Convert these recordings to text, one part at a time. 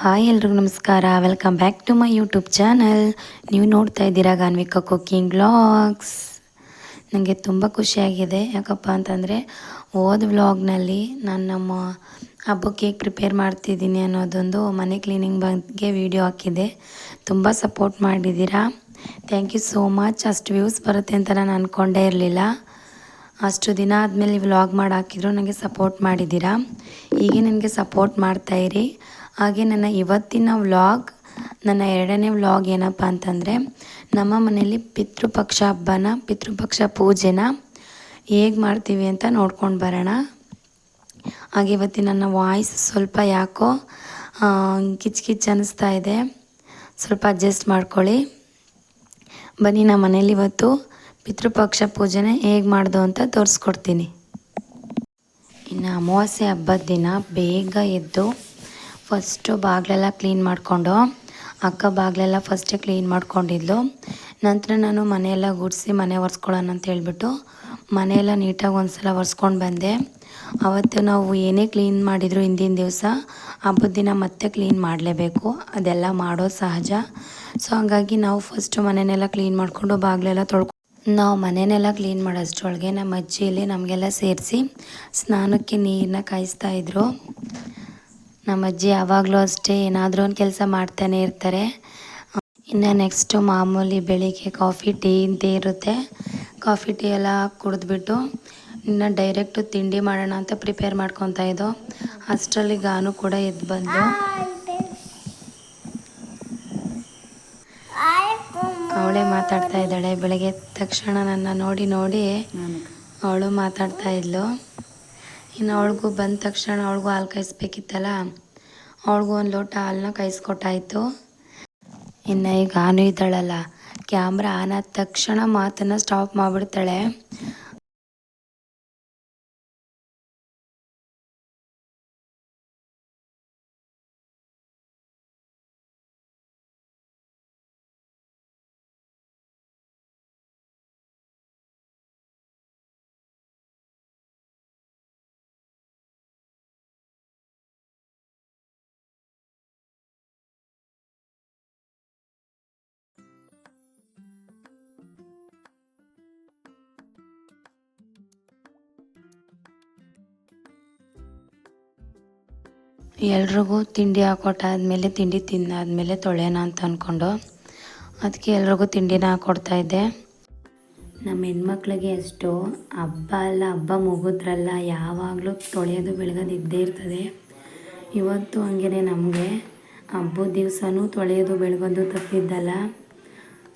Hi ಎಲ್ರಿಗೂ ನಮಸ್ಕಾರ. Welcome back to my YouTube channel ನೀವು ನೋಡ್ತಾ ಇದ್ದೀರಾ ಗಾನ್ವಿಕ ಕುಕ್ಕಿಂಗ್ ವ್ಲಾಗ್ಸ್ ನನಗೆ ತುಂಬ ಖುಷಿಯಾಗಿದೆ. ಯಾಕಪ್ಪ ಅಂತಂದರೆ ಹೋದ ವ್ಲಾಗ್ನಲ್ಲಿ ನಾನು ನಮ್ಮ ಹಬ್ಬಕ್ಕೆ ಹೇಗೆ ಪ್ರಿಪೇರ್ ಮಾಡ್ತಿದ್ದೀನಿ ಅನ್ನೋದೊಂದು ಮನೆ ಕ್ಲೀನಿಂಗ್ ಬಗ್ಗೆ ವಿಡಿಯೋ ಹಾಕಿದೆ. ತುಂಬ ಸಪೋರ್ಟ್ ಮಾಡಿದ್ದೀರಾ? ಥ್ಯಾಂಕ್ ಯು ಸೋ ಮಚ್ ಅಷ್ಟು ವ್ಯೂಸ್ ಬರುತ್ತೆ ಅಂತ ನಾನು ಅಂದ್ಕೊಂಡೇ ಇರಲಿಲ್ಲ. ಅಷ್ಟು ದಿನ ಆದಮೇಲೆ ವ್ಲಾಗ್ ಮಾಡಿ ಹಾಕಿದ್ರು ನನಗೆ ಸಪೋರ್ಟ್ ಮಾಡಿದ್ದೀರಾ? ಹೀಗೆ ನನಗೆ ಸಪೋರ್ಟ್ ಮಾಡ್ತಾಯಿರಿ ಹಾಗೆ ನನ್ನ ಇವತ್ತಿನ ವ್ಲಾಗ್, ನನ್ನ ಎರಡನೇ ವ್ಲಾಗ್ ಏನಪ್ಪ ಅಂತಂದರೆ, ನಮ್ಮ ಮನೆಯಲ್ಲಿ ಪಿತೃಪಕ್ಷ ಹಬ್ಬನ, ಪಿತೃಪಕ್ಷ ಪೂಜೆನ ಹೇಗೆ ಮಾಡ್ತೀವಿ ಅಂತ ನೋಡ್ಕೊಂಡು ಬರೋಣ. ಹಾಗೆ ಇವತ್ತಿನ ನನ್ನ ವಾಯ್ಸ್ ಸ್ವಲ್ಪ ಯಾಕೋ ಕಿಚ್ ಕಿಚ್ ಅನ್ನಿಸ್ತಾ ಇದೆ. ಸ್ವಲ್ಪ ಅಡ್ಜಸ್ಟ್ ಮಾಡ್ಕೊಳ್ಳಿ. ಬನ್ನಿ, ನಮ್ಮ ಮನೇಲಿ ಇವತ್ತು ಪಿತೃಪಕ್ಷ ಪೂಜೆನ ಹೇಗೆ ಮಾಡ್ದು ಅಂತ ತೋರಿಸ್ಕೊಡ್ತೀನಿ. ಇನ್ನು ಅಮಾವಾಸ್ಯೆ ಹಬ್ಬದ ದಿನ ಬೇಗ ಎದ್ದು ಫಸ್ಟು ಬಾಗಿಲೆಲ್ಲ ಕ್ಲೀನ್ ಮಾಡಿಕೊಂಡು, ಅಕ್ಕ ಬಾಗಿಲೆಲ್ಲ ಫಸ್ಟೇ ಕ್ಲೀನ್ ಮಾಡ್ಕೊಂಡಿದ್ಲು. ನಂತರ ನಾನು ಮನೆಯೆಲ್ಲ ಗುಡಿಸಿ ಮನೆ ಒರೆಸ್ಕೊಳ್ಳೋಣ ಅಂತ ಹೇಳ್ಬಿಟ್ಟು ಮನೆಯೆಲ್ಲ ನೀಟಾಗಿ ಒಂದು ಸಲ ಒರೆಸ್ಕೊಂಡು ಬಂದೆ. ಅವತ್ತು ನಾವು ಏನೇ ಕ್ಲೀನ್ ಮಾಡಿದ್ರು ಹಿಂದಿನ ದಿವಸ, ಹಬ್ಬದ ದಿನ ಮತ್ತೆ ಕ್ಲೀನ್ ಮಾಡಲೇಬೇಕು. ಅದೆಲ್ಲ ಮಾಡೋ ಸಹಜ. ಸೊ ಹಾಗಾಗಿ ನಾವು ಫಸ್ಟು ಮನೆಯೆಲ್ಲ ಕ್ಲೀನ್ ಮಾಡಿಕೊಂಡು ಬಾಗಿಲೆಲ್ಲ ತೊಳ್ಕೊ ನಾವು ಮನೆಯೆಲ್ಲ ಕ್ಲೀನ್ ಮಾಡೋಷ್ಟ್ರೊಳಗೆ ನಮ್ಮ ಅಜ್ಜಿಯಲ್ಲಿ ನಮಗೆಲ್ಲ ಸೇರಿಸಿ ಸ್ನಾನಕ್ಕೆ ನೀರನ್ನ ಕಾಯಿಸ್ತಾ ಇದ್ರು. ನಮ್ಮ ಅಜ್ಜಿ ಯಾವಾಗಲೂ ಅಷ್ಟೇ ಏನಾದರೂ ಒಂದು ಕೆಲಸ ಮಾಡ್ತಾನೆ ಇರ್ತಾರೆ. ಇನ್ನು ನೆಕ್ಸ್ಟು ಮಾಮೂಲಿ ಬೆಳಿಗ್ಗೆ ಕಾಫಿ ಟೀ ಅಂತ ಇರುತ್ತೆ. ಕಾಫಿ ಟೀ ಎಲ್ಲ ಕುಡಿದ್ಬಿಟ್ಟು ಇನ್ನು ಡೈರೆಕ್ಟು ತಿಂಡಿ ಮಾಡೋಣ ಅಂತ ಪ್ರಿಪೇರ್ ಮಾಡ್ಕೊತಾ ಇದ್ದೋ. ಅಷ್ಟರಲ್ಲಿ ಗಾನು ಕೂಡ ಎದ್ದು ಬಂದು ಅವಳೇ ಮಾತಾಡ್ತಾ ಇದ್ದಾಳೆ. ಬೆಳಗ್ಗೆ ತಕ್ಷಣ ನನ್ನ ನೋಡಿ ನೋಡಿ ಅವಳು ಮಾತಾಡ್ತಾ ಇದ್ಲು. ಇನ್ನು ಅವಳಿಗೂ ಬಂದ ತಕ್ಷಣ ಅವಳಿಗೂ ಹಾಲು ಕಾಯಿಸ್ಬೇಕಿತ್ತಲ್ಲ, ಅವಳಿಗೂ ಒಂದು ಲೋಟ ಹಾಲನ್ನ ಕಾಯಿಸ್ಕೊಟ್ಟಾಯಿತು. ಇನ್ನು ಈಗ ಆನು ಇದ್ದಾಳಲ್ಲ, ಕ್ಯಾಮ್ರಾ ಆನಾದ ತಕ್ಷಣ ಮಾತನ್ನು ಸ್ಟಾಪ್ ಮಾಡಿಬಿಡ್ತಾಳೆ. ಎಲ್ರಿಗೂ ತಿಂಡಿ ಹಾಕೊಟ್ಟಾದ್ಮೇಲೆ ತಿಂಡಿ ತಿಂದಾದ್ಮೇಲೆ ತೊಳೆಯೋಣ ಅಂತ ಅಂದ್ಕೊಂಡು ಅದಕ್ಕೆ ಎಲ್ರಿಗೂ ತಿಂಡಿನ ಹಾಕ್ಕೊಡ್ತಾಯಿದ್ದೆ ನಮ್ಮ ಹೆಣ್ಮಕ್ಳಿಗೆ ಅಷ್ಟು ಹಬ್ಬ ಅಲ್ಲ, ಹಬ್ಬ ಮುಗಿದ್ರಲ್ಲ ಯಾವಾಗಲೂ ತೊಳೆಯೋದು ಬೆಳಗೋದು ಇದ್ದೇ ಇರ್ತದೆ. ಇವತ್ತು ಹಂಗೆ ನಮಗೆ ಹಬ್ಬದ ದಿವಸನೂ ತೊಳೆಯೋದು ಬೆಳಗೋದು ತಪ್ಪಿದ್ದಲ್ಲ.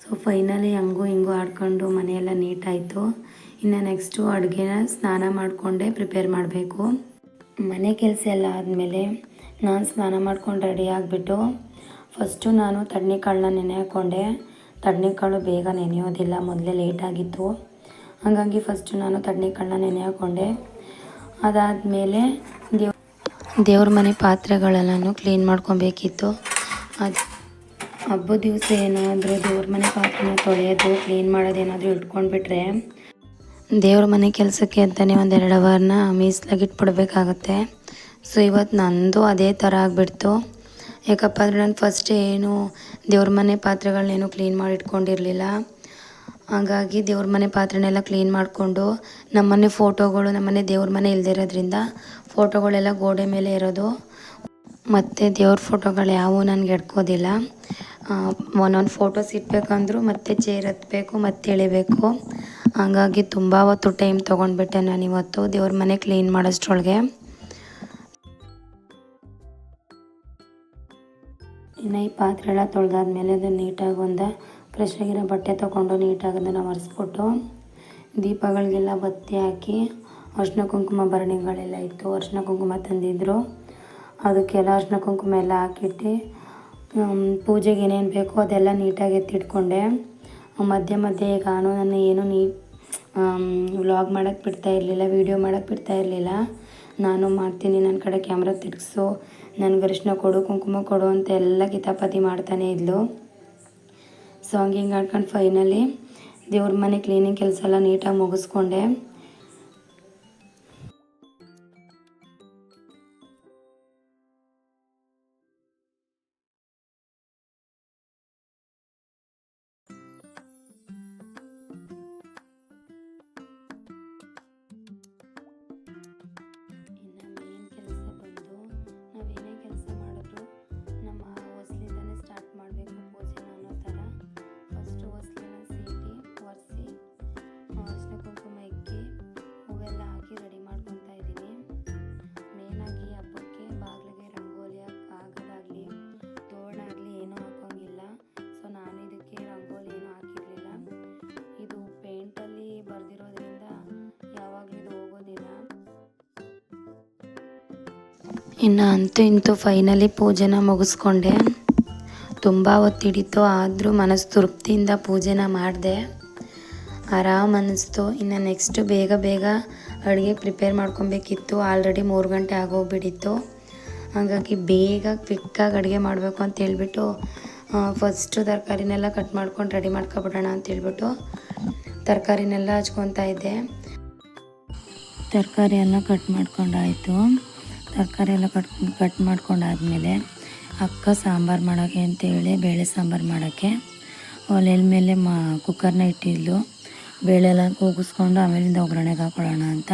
ಸೊ ಫೈನಲಿ ಹಂಗೂ ಹಿಂಗೂ ಆಡ್ಕೊಂಡು ಮನೆಯೆಲ್ಲ ನೀಟಾಯಿತು. ಇನ್ನು ನೆಕ್ಸ್ಟು ಅಡುಗೆನ ಸ್ನಾನ ಮಾಡಿಕೊಂಡೇ ಪ್ರಿಪೇರ್ ಮಾಡಬೇಕು. ಮನೆ ಕೆಲಸ ಎಲ್ಲ ಆದಮೇಲೆ ನಾನು ಸ್ನಾನ ಮಾಡ್ಕೊಂಡು ರೆಡಿ ಆಗಿಬಿಟ್ಟು ಫಸ್ಟು ನಾನು ತಡ್ನಿಕಾಳನ್ನ ನೆನೆ ಹಾಕ್ಕೊಂಡೆ ತಡ್ನಿಕಾಳು ಬೇಗ ನೆನೆಯೋದಿಲ್ಲ, ಮೊದಲೇ ಲೇಟಾಗಿತ್ತು ಹಾಗಾಗಿ ಫಸ್ಟು ನಾನು ತಡ್ನಿಕಾಳನ್ನ ನೆನೆ ಹಾಕ್ಕೊಂಡೆ ಅದಾದಮೇಲೆ ದೇವ್, ದೇವ್ರ ಮನೆ ಪಾತ್ರೆಗಳೆಲ್ಲನೂ ಕ್ಲೀನ್ ಮಾಡ್ಕೊಬೇಕಿತ್ತು. ಅದು ಹಬ್ಬದ ದಿವಸ ಏನಾದರೂ ದೇವ್ರ ಮನೆ ಪಾತ್ರೆನ ತೊಳೆಯೋದು ಕ್ಲೀನ್ ಮಾಡೋದೇನಾದರೂ ಇಟ್ಕೊಂಡ್ಬಿಟ್ರೆ, ದೇವ್ರ ಮನೆ ಕೆಲಸಕ್ಕೆ ಅಂತಲೇ ಒಂದೆರಡು ಅವರ್ನ ಮೀಸಲಾಗಿ ಇಟ್ಬಿಡ್ಬೇಕಾಗತ್ತೆ. ಸೊ ಇವತ್ತು ನಂದು ಅದೇ ಥರ ಆಗಿಬಿಡ್ತು. ಯಾಕಪ್ಪ ಅಂದರೆ ನಾನು ಫಸ್ಟ್ ಏನು ದೇವ್ರ ಮನೆ ಪಾತ್ರೆಗಳನ್ನೇನು ಕ್ಲೀನ್ ಮಾಡಿ ಇಟ್ಕೊಂಡಿರಲಿಲ್ಲ. ಹಾಗಾಗಿ ದೇವ್ರ ಮನೆ ಪಾತ್ರೆನೆಲ್ಲ ಕ್ಲೀನ್ ಮಾಡಿಕೊಂಡು ನಮ್ಮನೆ ಫೋಟೋಗಳು ನಮ್ಮನೆ ದೇವ್ರ ಮನೆ ಇಲ್ಲದೇ ಇರೋದ್ರಿಂದ ಫೋಟೋಗಳೆಲ್ಲ ಗೋಡೆ ಮೇಲೆ ಇರೋದು. ಮತ್ತು ದೇವ್ರ ಫೋಟೋಗಳು ಯಾವೂ ನನಗೆ ಎಡ್ಕೋದಿಲ್ಲ. ಒಂದೊಂದು ಫೋಟೋಸ್ ಇಟ್ಬೇಕಂದ್ರೂ ಮತ್ತೆ ಚೇರ್ ಹತ್ತಬೇಕು ಮತ್ತೆ ಎಳಿಬೇಕು. ಹಾಗಾಗಿ ತುಂಬ ಹೊತ್ತು ಟೈಮ್ ತೊಗೊಂಡ್ಬಿಟ್ಟೆ ನಾನು ಇವತ್ತು. ದೇವ್ರ ಮನೆ ಕ್ಲೀನ್ ಮಾಡೋಷ್ಟ್ರೊಳಗೆ. ಇನ್ನು ಈ ಪಾತ್ರೆ ಎಲ್ಲ ತೊಳೆದಾದ್ಮೇಲೆ ಅದನ್ನು ನೀಟಾಗಿ ಒಂದು ಫ್ರೆಶ್ ಆಗಿರೋ ಬಟ್ಟೆ ತೊಗೊಂಡು ನೀಟಾಗಿ ಅದನ್ನು ಒರೆಸ್ಬಿಟ್ಟು ದೀಪಗಳಿಗೆಲ್ಲ ಬತ್ತಿ ಹಾಕಿ ಅರ್ಶಿನ ಕುಂಕುಮ ಭರಣಿಗಳೆಲ್ಲ ಇತ್ತು ಅರ್ಶಿನ ಕುಂಕುಮ ತಂದಿದ್ದರು ಅದಕ್ಕೆಲ್ಲ ಅರ್ಶಿನ ಕುಂಕುಮ ಎಲ್ಲ ಹಾಕಿಟ್ಟು ಪೂಜೆಗೆ ಏನೇನು ಬೇಕೋ ಅದೆಲ್ಲ ನೀಟಾಗಿ ಎತ್ತಿಟ್ಕೊಂಡೆ. ಮಧ್ಯೆ ಮಧ್ಯೆ ಈಗ ನಾನು ನನ್ನ ಏನು ನೀ ವ್ಲಾಗ್ ಮಾಡೋಕ್ಕೆ ಬಿಡ್ತಾ ಇರಲಿಲ್ಲ, ವೀಡಿಯೋ ಮಾಡೋಕ್ಕೆ ಬಿಡ್ತಾ ಇರಲಿಲ್ಲ. ನಾನು ಮಾಡ್ತೀನಿ ನನ್ನ ಕಡೆ ಕ್ಯಾಮ್ರಾ ತಿರ್ಗಿಸು ನನಗೆ ಅರಿಶಿನ ಕೊಡು, ಕುಂಕುಮ ಕೊಡು ಅಂತ ಎಲ್ಲ ಕಿತಾಪತಿ ಮಾಡ್ತಾನೆ ಇದ್ಲು. ಸಾಂಗ್ ಹಂಗೆ ಆಡ್ಕೊಂಡು ಫೈನಲಿ ದೇವ್ರ ಮನೆ ಕ್ಲೀನಿಂಗ್ ಕೆಲಸ ಎಲ್ಲ ನೀಟಾಗಿ ಮುಗಿಸ್ಕೊಂಡೆ. ಇನ್ನು ಅಂತೂ ಇಂತೂ ಫೈನಲಿ ಪೂಜೆನ ಮುಗಿಸ್ಕೊಂಡೆ. ತುಂಬ ಹೊತ್ತಿಡಿತು, ಆದರೂ ಮನಸ್ಸು ತೃಪ್ತಿಯಿಂದ ಪೂಜೆನ ಮಾಡಿದೆ. ಆರಾಮ್ ಅನ್ನಿಸ್ತು ಇನ್ನು ನೆಕ್ಸ್ಟ್ ಬೇಗ ಬೇಗ ಅಡುಗೆ ಪ್ರಿಪೇರ್ ಮಾಡ್ಕೊಬೇಕಿತ್ತು. ಆಲ್ರೆಡಿ ಮೂರು ಗಂಟೆ ಆಗೋಗ್ಬಿಟ್ಟಿತ್ತು. ಹಾಗಾಗಿ ಬೇಗ ಕ್ವಿಕ್ಕಾಗಿ ಅಡುಗೆ ಮಾಡಬೇಕು ಅಂತ ಹೇಳ್ಬಿಟ್ಟು ಫಸ್ಟು ತರಕಾರಿನೆಲ್ಲ ಕಟ್ ಮಾಡ್ಕೊಂಡು ರೆಡಿ ಮಾಡ್ಕೊಬಿಡೋಣ ಅಂತ ಹೇಳ್ಬಿಟ್ಟು ತರಕಾರಿನೆಲ್ಲ ಹಚ್ಕೊತಾ ಇದ್ದೆ. ತರಕಾರಿ ಎಲ್ಲ ಕಟ್ ಮಾಡ್ಕೊಂಡಾಯಿತು. ತರಕಾರಿ ಎಲ್ಲ ಕಟ್ ಕಟ್ ಮಾಡ್ಕೊಂಡಾದಮೇಲೆ ಅಕ್ಕ ಸಾಂಬಾರು ಮಾಡೋಕ್ಕೆ ಅಂತೇಳಿ ಬೇಳೆ ಸಾಂಬಾರು ಮಾಡೋಕ್ಕೆ ಒಲೆಯ ಮೇಲೆ ಮಾ, ಕುಕ್ಕರ್ನ ಇಟ್ಟಿದ್ಲು. ಬೇಳೆ ಎಲ್ಲ ಕೂಗಿಸ್ಕೊಂಡು ಆಮೇಲಿಂದ ಒಗ್ಗರಣೆಗೆ ಹಾಕೊಳ್ಳೋಣ ಅಂತ.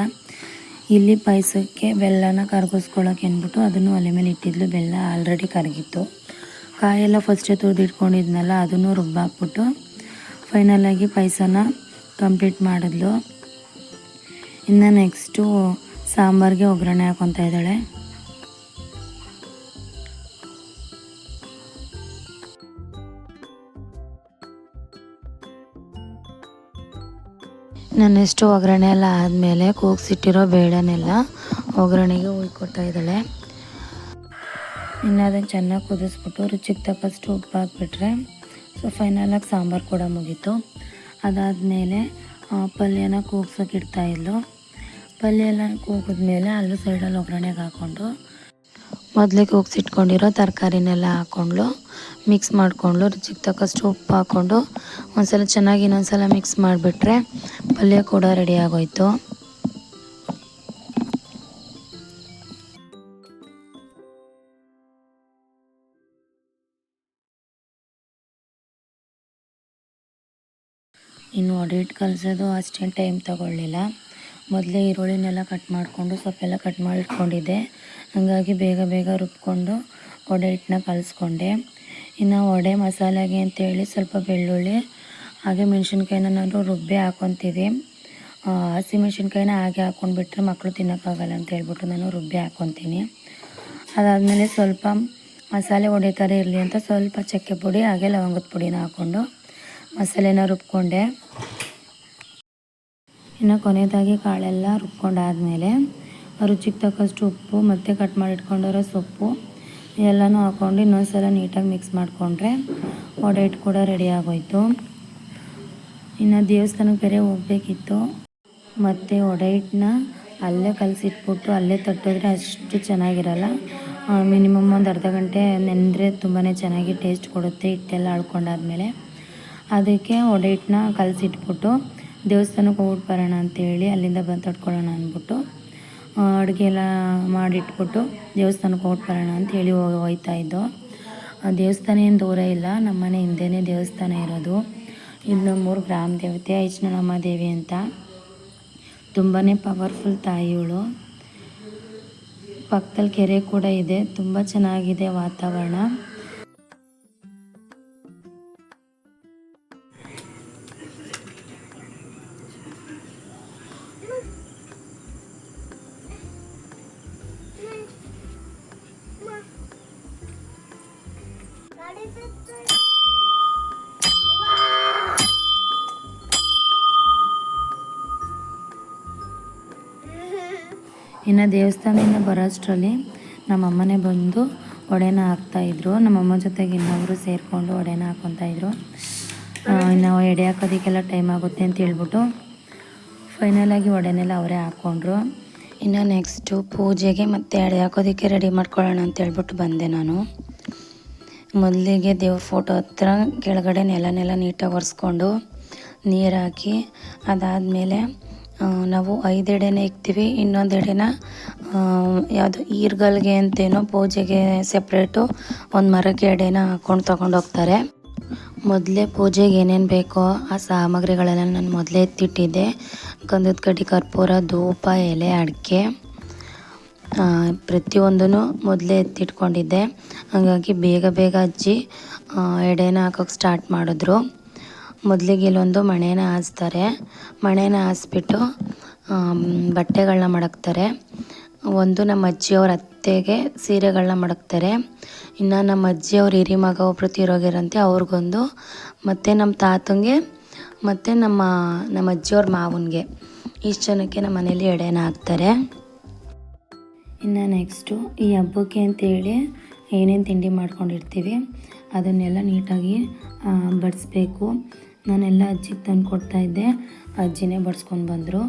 ಇಲ್ಲಿ ಪಾಯಸಕ್ಕೆ ಬೆಲ್ಲನ ಕರಗಿಸ್ಕೊಳ್ಳೋಕೆ ಅಂದ್ಬಿಟ್ಟು ಅದನ್ನು ಒಲೆ ಮೇಲೆ ಇಟ್ಟಿದ್ಲು. ಬೆಲ್ಲ ಆಲ್ರೆಡಿ ಕರಗಿತ್ತು. ಕಾಯೆಲ್ಲ ಫಸ್ಟೇ ತುರಿದು ಇಟ್ಕೊಂಡಿದ್ನಲ್ಲ, ಅದನ್ನು ರುಬ್ಬಾಕ್ಬಿಟ್ಟು ಫೈನಲಾಗಿ ಪಾಯಸನ ಕಂಪ್ಲೀಟ್ ಮಾಡಿದ್ಲು. ಇನ್ನು ನೆಕ್ಸ್ಟು ಸಾಂಬಾರಿಗೆ ಒಗ್ಗರಣೆ ಹಾಕೊತಾ ಇದ್ದಾಳೆ. ನನ್ನೆಷ್ಟು ಒಗ್ಗರಣೆ ಎಲ್ಲ ಆದಮೇಲೆ ಕೂಗಿಸಿಟ್ಟಿರೋ ಬೇಳೆನೆಲ್ಲ ಒಗ್ಗರಣೆಗೆ ಕೊಡ್ತಾ ಇದ್ದಾಳೆ. ಇನ್ನು ಅದನ್ನು ಚೆನ್ನಾಗಿ ಕುದಿಸ್ಬಿಟ್ಟು ರುಚಿಗೆ ತಕ್ಕಷ್ಟು ಉಪ್ಪು ಹಾಕ್ಬಿಟ್ರೆ ಸೊ ಫೈನಲಾಗಿ ಸಾಂಬಾರು ಕೂಡ ಮುಗೀತು. ಅದಾದಮೇಲೆ ಪಲ್ಯನ ಕೂಗ್ಸೋಕೆ ಇಡ್ತಾ ಇದ್ಲು. ಪಲ್ಯ ಎಲ್ಲ ಕೂಗಿದ್ಮೇಲೆ ಅಲ್ಲೂ ಸೈಡಲ್ಲಿ ಒಗ್ಗರಣೆಗೆ ಹಾಕ್ಕೊಂಡು ಮೊದಲೇ ಕೂಗ್ಸಿಟ್ಕೊಂಡಿರೋ ತರಕಾರಿನೆಲ್ಲ ಹಾಕ್ಕೊಂಡ್ಲು ಮಿಕ್ಸ್ ಮಾಡಿಕೊಂಡ್ಲು ರುಚಿಗೆ ತಕ್ಕಷ್ಟು ಉಪ್ಪು ಹಾಕ್ಕೊಂಡು ಒಂದ್ಸಲ ಚೆನ್ನಾಗಿ ಇನ್ನೊಂದ್ಸಲ ಮಿಕ್ಸ್ ಮಾಡಿಬಿಟ್ರೆ ಪಲ್ಯ ಕೂಡ ರೆಡಿ ಆಗೋಯ್ತು. ಇನ್ನು ಅಡಿಟ್ ಕಲಸೋದು ಅಷ್ಟೇನು ಟೈಮ್ ತಗೊಳ್ಳಿಲ್ಲ. ಮೊದಲೇ ಈರುಳ್ಳಿನೆಲ್ಲ ಕಟ್ ಮಾಡಿಕೊಂಡು ಸೊಪ್ಪೆಲ್ಲ ಕಟ್ ಮಾಡಿಟ್ಕೊಂಡಿದ್ದೆ. ಹಂಗಾಗಿ ಬೇಗ ಬೇಗ ರುಬ್ಕೊಂಡು ವಡೆ ಹಿಟ್ಟನ್ನ ಕಲಿಸ್ಕೊಂಡೆ. ಇನ್ನು ವಡೆ ಮಸಾಲೆಗೆ ಅಂತೇಳಿ ಸ್ವಲ್ಪ ಬೆಳ್ಳುಳ್ಳಿ, ಹಾಗೆ ಮೆಣಸಿನ್ಕಾಯಿನ ನಾನು ರುಬ್ಬಿ ಹಾಕ್ಕೊತೀವಿ ಹಸಿ ಮೆಣಸಿನ್ಕಾಯಿನ ಹಾಗೆ ಹಾಕ್ಕೊಂಡ್ಬಿಟ್ರೆ ಮಕ್ಕಳು ತಿನ್ನೋಕ್ಕಾಗಲ್ಲ ಅಂತ ಹೇಳ್ಬಿಟ್ಟು ನಾನು ರುಬ್ಬಿ ಹಾಕ್ಕೊತೀನಿ ಅದಾದಮೇಲೆ ಸ್ವಲ್ಪ ಮಸಾಲೆ ಒಡೆ ಥರ ಇರಲಿ ಅಂತ ಸ್ವಲ್ಪ ಚಕ್ಕೆ ಪುಡಿ ಹಾಗೆ ಲವಂಗದ ಪುಡಿನ ಹಾಕ್ಕೊಂಡು ಮಸಾಲೆನ ರುಬ್ಕೊಂಡೆ. ಇನ್ನು ಕೊನೆಯದಾಗಿ ಕಾಳೆಲ್ಲ ರುಬ್ಕೊಂಡಾದಮೇಲೆ ರುಚಿಗೆ ತಕ್ಕಷ್ಟು ಉಪ್ಪು ಮತ್ತು ಕಟ್ ಮಾಡಿ ಇಟ್ಕೊಂಡಿರೋ ಸೊಪ್ಪು ಎಲ್ಲನೂ ಹಾಕ್ಕೊಂಡು ಇನ್ನೊಂದು ಸಲ ನೀಟಾಗಿ ಮಿಕ್ಸ್ ಮಾಡಿಕೊಂಡ್ರೆ ಹಿಟ್ಟು ಕೂಡ ರೆಡಿ ಆಗೋಯ್ತು. ಇನ್ನು ದೇವಸ್ಥಾನಕ್ಕೆ ಬೇರೆ ಹೋಗಬೇಕಿತ್ತು. ಮತ್ತು ಹಿಟ್ಟನ್ನ ಅಲ್ಲೇ ಕಲಸಿಟ್ಬಿಟ್ಟು ಅಲ್ಲೇ ತಟ್ಟಿದ್ರೆ ಅಷ್ಟು ಚೆನ್ನಾಗಿರಲ್ಲ. ಮಿನಿಮಮ್ ಒಂದು ಅರ್ಧ ಗಂಟೆ ನೆನೆದ್ರೆ ತುಂಬಾ ಚೆನ್ನಾಗಿ ಟೇಸ್ಟ್ ಕೊಡುತ್ತೆ ಹಿಟ್ಟೆಲ್ಲ ಅಳ್ಕೊಂಡಾದ್ಮೇಲೆ. ಅದಕ್ಕೆ ವಡೆ ಹಿಟ್ಟನ್ನ ಕಲಸಿಟ್ಬಿಟ್ಟು ದೇವಸ್ಥಾನಕ್ಕೆ ಹೋಗಿ ಬರೋಣ ಅಂತೇಳಿ ಅಲ್ಲಿಂದ ಬಂದು ತಡ್ಕೊಳ್ಳೋಣ ಅಂದ್ಬಿಟ್ಟು ಅಡುಗೆ ಎಲ್ಲ ಮಾಡಿಟ್ಬಿಟ್ಟು ದೇವಸ್ಥಾನಕ್ಕೆ ಹೋಗಿ ಬರೋಣ ಅಂತ ಹೇಳಿ ಹೋಯ್ತಾ ಇದ್ದೋ. ದೇವಸ್ಥಾನ ಏನು ದೂರ ಇಲ್ಲ, ನಮ್ಮ ಮನೆ ಹಿಂದೆಯೇ ದೇವಸ್ಥಾನ ಇರೋದು. ಇದು ನಮ್ಮೂರು ಗ್ರಾಮ ದೇವತೆ ಐಚ್ನಳಮ್ಮ ದೇವಿ ಅಂತ. ತುಂಬಾ ಪವರ್ಫುಲ್ ತಾಯಿಗಳು. ಪಕ್ಕದಲ್ಲಿ ಕೆರೆ ಕೂಡ ಇದೆ, ತುಂಬ ಚೆನ್ನಾಗಿದೆ ವಾತಾವರಣ. ಇನ್ನು ದೇವಸ್ಥಾನದಿಂದ ಬರೋಷ್ಟರಲ್ಲಿ ನಮ್ಮಮ್ಮನೇ ಬಂದು ಒಡೆನ ಹಾಕ್ತಾಯಿದ್ರು ನಮ್ಮಮ್ಮ ಜೊತೆಗೆ ಇನ್ನೊಬ್ಬರು ಸೇರಿಕೊಂಡು ಒಡೆನ ಹಾಕ್ಕೊತಾಯಿದ್ರು ನಾವು ಎಡೆ ಹಾಕೋದಕ್ಕೆಲ್ಲ ಟೈಮ್ ಆಗುತ್ತೆ ಅಂತ ಹೇಳ್ಬಿಟ್ಟು ಫೈನಲಾಗಿ ಒಡೆನೆಲ್ಲ ಅವರೇ ಹಾಕ್ಕೊಂಡ್ರು ಇನ್ನು ನೆಕ್ಸ್ಟು ಪೂಜೆಗೆ ಮತ್ತೆ ಎಡೆ ಹಾಕೋದಕ್ಕೆ ರೆಡಿ ಮಾಡ್ಕೊಳ್ಳೋಣ ಅಂತ ಹೇಳ್ಬಿಟ್ಟು ಬಂದೆ ನಾನು. ಮೊದಲಿಗೆ ದೇವ್ರ ಫೋಟೋ ಹತ್ರ ಕೆಳಗಡೆ ನೆಲನೆಲ್ಲ ನೀಟಾಗಿ ಒರೆಸ್ಕೊಂಡು ನೀರು ಹಾಕಿ ಅದಾದಮೇಲೆ ನಾವು ಐದು ಇಕ್ತೀವಿ ಇನ್ನೊಂದು ಎಡೆನ ಯಾವುದು ಈರ್ಗಲ್ಗೆ ಅಂತೇನೋ ಪೂಜೆಗೆ ಸಪ್ರೇಟು ಒಂದು ಮರಕ್ಕೆ ಎಡೆನ ಹಾಕ್ಕೊಂಡು ತೊಗೊಂಡೋಗ್ತಾರೆ ಮೊದಲೇ ಪೂಜೆಗೆ ಏನೇನು ಬೇಕೋ ಆ ಸಾಮಗ್ರಿಗಳೆಲ್ಲ ನಾನು ಮೊದಲೇ ಎತ್ತಿಟ್ಟಿದ್ದೆ ಗಂಧದ ಕಡ್ಡಿ, ಕರ್ಪೂರ, ಧೂಪ, ಎಲೆ, ಅಡಿಕೆ ಪ್ರತಿಯೊಂದೂ ಮೊದಲೇ ಎತ್ತಿಟ್ಕೊಂಡಿದ್ದೆ. ಹಾಗಾಗಿ ಬೇಗ ಬೇಗ ಹಚ್ಚಿ ಎಡೆನ ಹಾಕೋಕ್ಕೆ ಸ್ಟಾರ್ಟ್ ಮಾಡಿದ್ರು. ಮೊದಲಿಗೆ ಇಲ್ಲೊಂದು ಮಣೆನ ಹಾಸ್ತಾರೆ. ಮಣೆನ ಹಾಸ್ಬಿಟ್ಟು ಬಟ್ಟೆಗಳನ್ನ ಮಡಗ್ತಾರೆ. ಒಂದು ನಮ್ಮ ಅಜ್ಜಿಯವ್ರ ಅತ್ತೆಗೆ ಸೀರೆಗಳನ್ನ ಮಡಗ್ತಾರೆ. ಇನ್ನು ನಮ್ಮ ಅಜ್ಜಿಯವ್ರ ಹಿರಿ ಮಗ ಒಬ್ಬರು ತೀರೋಗಿರಂತೆ, ಅವ್ರಿಗೊಂದು. ಮತ್ತು ನಮ್ಮ ತಾತಂಗೆ, ಮತ್ತು ನಮ್ಮ ನಮ್ಮ ಅಜ್ಜಿಯವ್ರ ಮಾವನಿಗೆ. ಇಷ್ಟು ಜನಕ್ಕೆ ನಮ್ಮ ಮನೇಲಿ ಎಡೆನ ಹಾಕ್ತಾರೆ. ಇನ್ನು ನೆಕ್ಸ್ಟು ಈ ಹಬ್ಬಕ್ಕೆ ಅಂತೇಳಿ ಏನೇನು ತಿಂಡಿ ಮಾಡ್ಕೊಂಡಿರ್ತೀವಿ, ಅದನ್ನೆಲ್ಲ ನೀಟಾಗಿ ಬಡಿಸ್ಬೇಕು. ನಾನೆಲ್ಲ ಅಜ್ಜಿಗೆ ತಂದು ಕೊಡ್ತಾಯಿದ್ದೆ ಅಜ್ಜಿನೇ ಬಡ್ಸ್ಕೊಂಡು ಬಂದರು.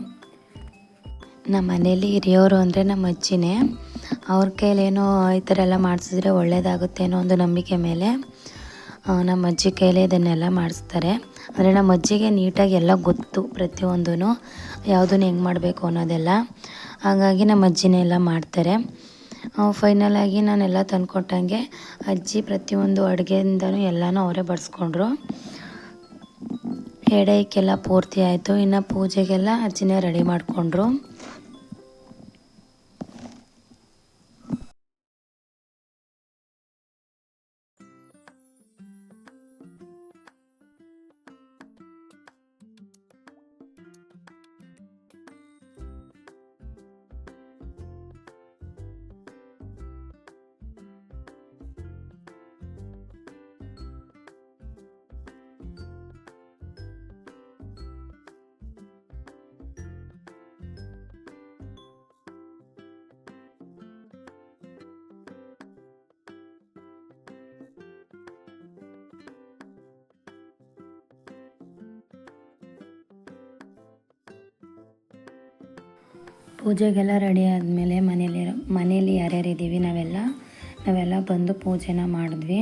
ನಮ್ಮ ಮನೇಲಿ ಹಿರಿಯವರು ಅಂದರೆ ನಮ್ಮ ಅಜ್ಜಿನೇ. ಅವ್ರ ಕೈಲೇನೋ ಈ ಥರ ಎಲ್ಲ ಮಾಡಿಸಿದ್ರೆ ಒಳ್ಳೇದಾಗುತ್ತೆ ಅನ್ನೋ ಒಂದು ನಂಬಿಕೆ ಮೇಲೆ ನಮ್ಮ ಅಜ್ಜಿ ಕೈಲೇ ಇದನ್ನೆಲ್ಲ ಮಾಡಿಸ್ತಾರೆ. ಅಂದರೆ ನಮ್ಮ ಅಜ್ಜಿಗೆ ನೀಟಾಗಿ ಎಲ್ಲ ಗೊತ್ತು ಪ್ರತಿಯೊಂದೂ ಯಾವುದನ್ನು ಹೆಂಗೆ ಮಾಡಬೇಕು ಅನ್ನೋದೆಲ್ಲ. ಹಾಗಾಗಿ ನಮ್ಮ ಅಜ್ಜಿನೇ ಎಲ್ಲ ಮಾಡ್ತಾರೆ. ಫೈನಲಾಗಿ ನಾನೆಲ್ಲ ತಂದುಕೊಟ್ಟಂಗೆ ಅಜ್ಜಿ ಪ್ರತಿಯೊಂದು ಅಡುಗೆಯಿಂದನೂ ಎಲ್ಲನೂ ಅವರೇ ಬಡಿಸ್ಕೊಂಡ್ರು. ಎಡೆಯಕ್ಕೆಲ್ಲ ಪೂರ್ತಿ ಆಯಿತು. ಇನ್ನು ಪೂಜೆಗೆಲ್ಲ ಅಜ್ಜಿನೇ ರೆಡಿ ಮಾಡಿಕೊಂಡ್ರು. ಪೂಜೆಗೆಲ್ಲ ರೆಡಿ ಆದಮೇಲೆ ಮನೇಲಿ ಮನೇಲಿ ಯಾರ್ಯಾರು ಇದ್ದೀವಿ ನಾವೆಲ್ಲ ನಾವೆಲ್ಲ ಬಂದು ಪೂಜೆನ ಮಾಡಿದ್ವಿ.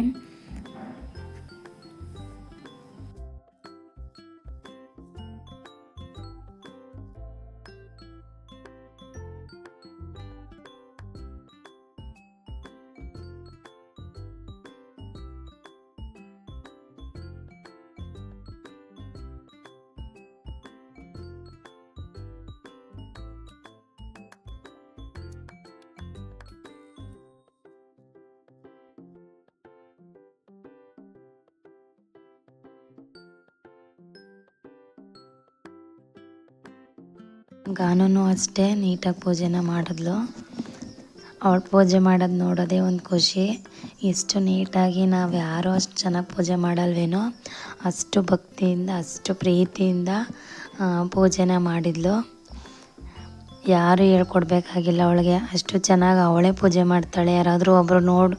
ಗಾನೂ ಅಷ್ಟೇ ನೀಟಾಗಿ ಪೂಜೆನ ಮಾಡಿದ್ಲು. ಅವಳು ಪೂಜೆ ಮಾಡೋದು ನೋಡೋದೇ ಒಂದು ಖುಷಿ. ಎಷ್ಟು ನೀಟಾಗಿ ನಾವು ಯಾರೋ ಅಷ್ಟು ಚೆನ್ನಾಗಿ ಪೂಜೆ ಮಾಡಲ್ವೇನೋ ಅಷ್ಟು ಭಕ್ತಿಯಿಂದ, ಅಷ್ಟು ಪ್ರೀತಿಯಿಂದ ಪೂಜೆನ ಮಾಡಿದ್ಲು. ಯಾರು ಹೇಳ್ಕೊಡ್ಬೇಕಾಗಿಲ್ಲ ಅವಳಿಗೆ. ಅಷ್ಟು ಚೆನ್ನಾಗಿ ಅವಳೇ ಪೂಜೆ ಮಾಡ್ತಾಳೆ. ಯಾರಾದರೂ ಒಬ್ಬರು ನೋಡಿ,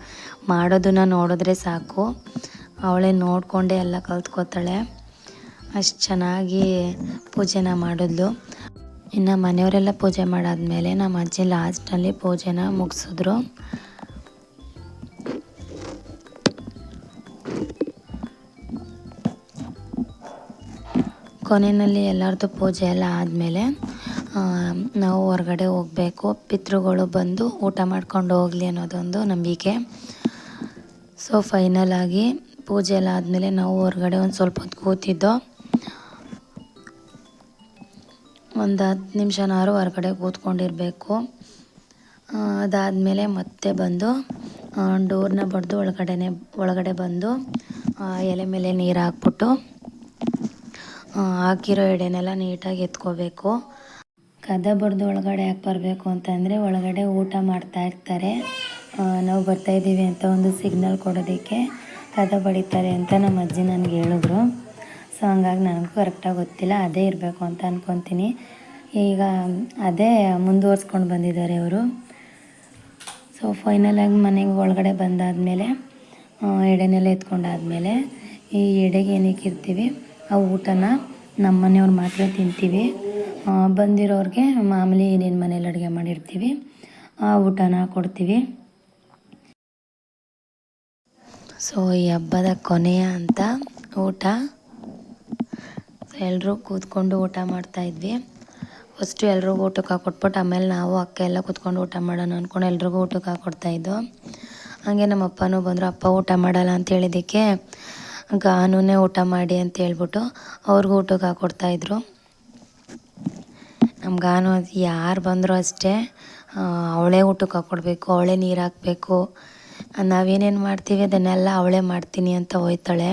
ಮಾಡೋದನ್ನು ನೋಡಿದ್ರೆ ಸಾಕು. ಅವಳೇ ನೋಡಿಕೊಂಡೇ ಎಲ್ಲ ಕಲ್ತ್ಕೋತಾಳೆ. ಅಷ್ಟು ಚೆನ್ನಾಗಿ ಪೂಜೆನ ಮಾಡಿದ್ಲು. ಇನ್ನು ಮನೆಯವರೆಲ್ಲ ಪೂಜೆ ಮಾಡಾದಮೇಲೆ ನಮ್ಮ ಅಜ್ಜಿ ಲಾಸ್ಟಲ್ಲಿ ಪೂಜೆನ ಮುಗಿಸಿದ್ರು. ಕೊನೆಯಲ್ಲಿ ಎಲ್ಲರದ್ದು ಪೂಜೆ ಎಲ್ಲ ಆದಮೇಲೆ ನಾವು ಹೊರಗಡೆ ಹೋಗಬೇಕು. ಪಿತೃಗಳು ಬಂದು ಊಟ ಮಾಡ್ಕೊಂಡು ಹೋಗಲಿ ಅನ್ನೋದೊಂದು ನಂಬಿಕೆ. ಸೊ ಫೈನಲ್ ಆಗಿ ಪೂಜೆ ಎಲ್ಲ ಆದಮೇಲೆ ನಾವು ಹೊರಗಡೆ ಒಂದು ಸ್ವಲ್ಪ ಹೊತ್ತು ಕೂತಿದ್ದೋ ಒಂದು ಹತ್ತು ನಿಮಿಷನಾದ್ರು ಹೊರಗಡೆ ಕೂತ್ಕೊಂಡಿರಬೇಕು. ಅದಾದಮೇಲೆ ಮತ್ತೆ ಬಂದು ಡೋರ್ನ ಬಡಿದು ಒಳಗಡೆನೆ, ಒಳಗಡೆ ಬಂದು ಎಲೆ ಮೇಲೆ ನೀರು ಹಾಕ್ಬಿಟ್ಟು ಹಾಕಿರೋ ಎಡೆನೆಲ್ಲ ನೀಟಾಗಿ ಎತ್ಕೋಬೇಕು. ಕದ ಬಡ್ದು ಒಳಗಡೆ ಯಾಕೆ ಬರಬೇಕು ಅಂತಂದರೆ ಒಳಗಡೆ ಊಟ ಮಾಡ್ತಾ ಇರ್ತಾರೆ. ನಾವು ಬರ್ತಾಯಿದ್ದೀವಿ ಅಂತ ಒಂದು ಸಿಗ್ನಲ್ ಕೊಡೋದಕ್ಕೆ. ಕದ ಬಡಿತಾರೆ ಅಂತ ನಮ್ಮ ಅಜ್ಜಿ ನನಗೆ ಹೇಳಿದ್ರು. ಸೊ ಹಂಗಾಗಿ ನನಗೂ ಕರೆಕ್ಟಾಗಿ ಗೊತ್ತಿಲ್ಲ, ಅದೇ ಇರಬೇಕು ಅಂತ ಅಂದ್ಕೊತೀನಿ ಈಗ ಅದೇ ಮುಂದುವರ್ಸ್ಕೊಂಡು ಬಂದಿದ್ದಾರೆ ಅವರು ಸೊ ಫೈನಲಾಗಿ ಮನೆಗೆ ಒಳಗಡೆ ಬಂದಾದಮೇಲೆ ಎಡೆನೆಲ್ಲ ಎತ್ಕೊಂಡಾದಮೇಲೆ ಈ ಎಡೆಗೆ ಏನಕ್ಕೆ ಇರ್ತೀವಿ, ಆ ಊಟನ ನಮ್ಮ ಮನೆಯವ್ರು ಮಾತ್ರ ತಿಂತೀವಿ. ಬಂದಿರೋರಿಗೆ ಮಾಮೂಲಿ ಏನೇನು ಮನೇಲಿ ಅಡುಗೆ ಮಾಡಿರ್ತೀವಿ, ಆ ಊಟನ ಕೊಡ್ತೀವಿ. ಸೊ ಈ ಹಬ್ಬದ ಕೊನೆಯ ಅಂತ ಊಟ. ಎಲ್ಲರೂ ಕೂತ್ಕೊಂಡು ಊಟ ಮಾಡ್ತಾ ಇದ್ವಿ. ಫಸ್ಟು ಎಲ್ರಿಗೂ ಊಟಕ್ಕೆ ಹಾಕೊಟ್ಬಿಟ್ಟು ಆಮೇಲೆ ನಾವು ಅಕ್ಕ ಎಲ್ಲ ಕೂತ್ಕೊಂಡು ಊಟ ಮಾಡೋಣ ಅಂದ್ಕೊಂಡು ಎಲ್ರಿಗೂ ಊಟಕ್ಕೆ ಹಾಕೊಡ್ತಾ ಇದ್ದೋ. ಹಾಗೆ ನಮ್ಮ ಅಪ್ಪನೂ ಬಂದರು, ಅಪ್ಪ, ಊಟ ಮಾಡಲ್ಲ ಅಂತ ಹೇಳಿದ್ದಕ್ಕೆ ಗಾನುನೇ ಊಟ ಮಾಡಿ ಅಂತ ಹೇಳ್ಬಿಟ್ಟು ಅವ್ರಿಗೂ ಊಟಕ್ಕೆ ಹಾಕೊಡ್ತಾಯಿದ್ರು ನಮ್ಮ ಗಾನು ಯಾರು ಬಂದರೂ ಅಷ್ಟೇ ಅವಳೇ ಊಟಕ್ಕೆ ಹಾಕ್ಕೊಡ್ಬೇಕು ಅವಳೇ ನೀರು ಹಾಕಬೇಕು. ನಾವೇನೇನು ಮಾಡ್ತೀವಿ? ಅದನ್ನೆಲ್ಲ ಅವಳೇ ಮಾಡ್ತೀನಿ ಅಂತ ಹೋಯ್ತಾಳೆ.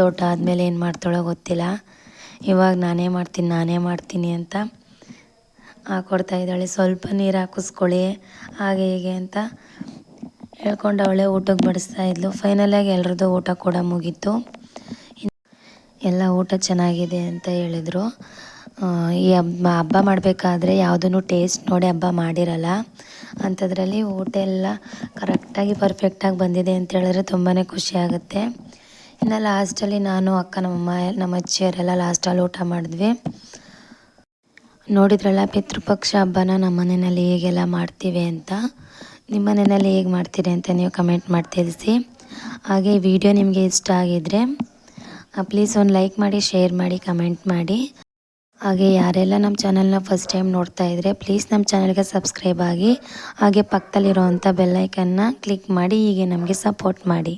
ದೊಡ್ಡ ಆದಮೇಲೆ ಏನು ಮಾಡ್ತಾಳೋ ಗೊತ್ತಿಲ್ಲ. ಇವಾಗ ನಾನೇ ಮಾಡ್ತೀನಿ ನಾನೇ ಮಾಡ್ತೀನಿ ಅಂತ ಹಾಕ್ಕೊಡ್ತಾ ಇದ್ದಾಳೆ. ಸ್ವಲ್ಪ ನೀರು ಹಾಕಿಸ್ಕೊಳ್ಳಿ, ಹಾಗೆ ಹೀಗೆ ಅಂತ ಹೇಳ್ಕೊಂಡು ಅವಳೆ ಊಟಕ್ಕೆ ಬಡಿಸ್ತಾ ಇದ್ಲು. ಫೈನಲಾಗಿ ಎಲ್ರದ್ದು ಊಟ ಕೂಡ ಮುಗೀತು. ಎಲ್ಲ ಊಟ ಚೆನ್ನಾಗಿದೆ ಅಂತ ಹೇಳಿದರು. ಈ ಹಬ್ಬ ಹಬ್ಬ ಮಾಡಬೇಕಾದ್ರೆ ಯಾವುದೂ ಟೇಸ್ಟ್ ನೋಡಿ ಹಬ್ಬ ಮಾಡಿರಲ್ಲ. ಅಂಥದ್ರಲ್ಲಿ ಊಟ ಎಲ್ಲ ಕರೆಕ್ಟಾಗಿ ಪರ್ಫೆಕ್ಟಾಗಿ ಬಂದಿದೆ ಅಂತ ಹೇಳಿದ್ರೆ ತುಂಬಾ ಖುಷಿ ಆಗುತ್ತೆ. ಇನ್ನು ಲಾಸ್ಟಲ್ಲಿ ನಾನು, ಅಕ್ಕ ನಮ್ಮಮ್ಮ ನಮ್ಮ ಅಜ್ಜಿಯರೆಲ್ಲ ಲಾಸ್ಟಲ್ಲಿ ಊಟ ಮಾಡಿದ್ವಿ. ನೋಡಿದ್ರಲ್ಲ ಪಿತೃಪಕ್ಷ ಹಬ್ಬನ ನಮ್ಮ ಮನೆಯಲ್ಲಿ ಹೇಗೆಲ್ಲ ಮಾಡ್ತೀವಿ ಅಂತ. ನಿಮ್ಮ ಮನೆಯಲ್ಲಿ ಹೇಗೆ ಮಾಡ್ತೀರಿ ಅಂತ ನೀವು ಕಮೆಂಟ್ ಮಾಡಿ ತಿಳಿಸಿ. ಹಾಗೆ ವಿಡಿಯೋ ನಿಮಗೆ ಇಷ್ಟ ಆಗಿದ್ರೆ ಪ್ಲೀಸ್ ಒಂದು ಲೈಕ್ ಮಾಡಿ ಶೇರ್ ಮಾಡಿ ಕಮೆಂಟ್ ಮಾಡಿ. ಹಾಗೆ ಯಾರೆಲ್ಲ ನಮ್ಮ ಚಾನಲ್ನ ಫಸ್ಟ್ ಟೈಮ್ ನೋಡ್ತಾ ಇದ್ದರೆ ಪ್ಲೀಸ್ ನಮ್ಮ ಚಾನಲ್ಗೆ ಸಬ್ಸ್ಕ್ರೈಬ್ ಆಗಿ. ಹಾಗೆ ಪಕ್ಕದಲ್ಲಿರೋವಂಥ ಬೆಲ್ಲೈಕನ್ನ ಕ್ಲಿಕ್ ಮಾಡಿ, ಹೀಗೆ ನಮಗೆ ಸಪೋರ್ಟ್ ಮಾಡಿ.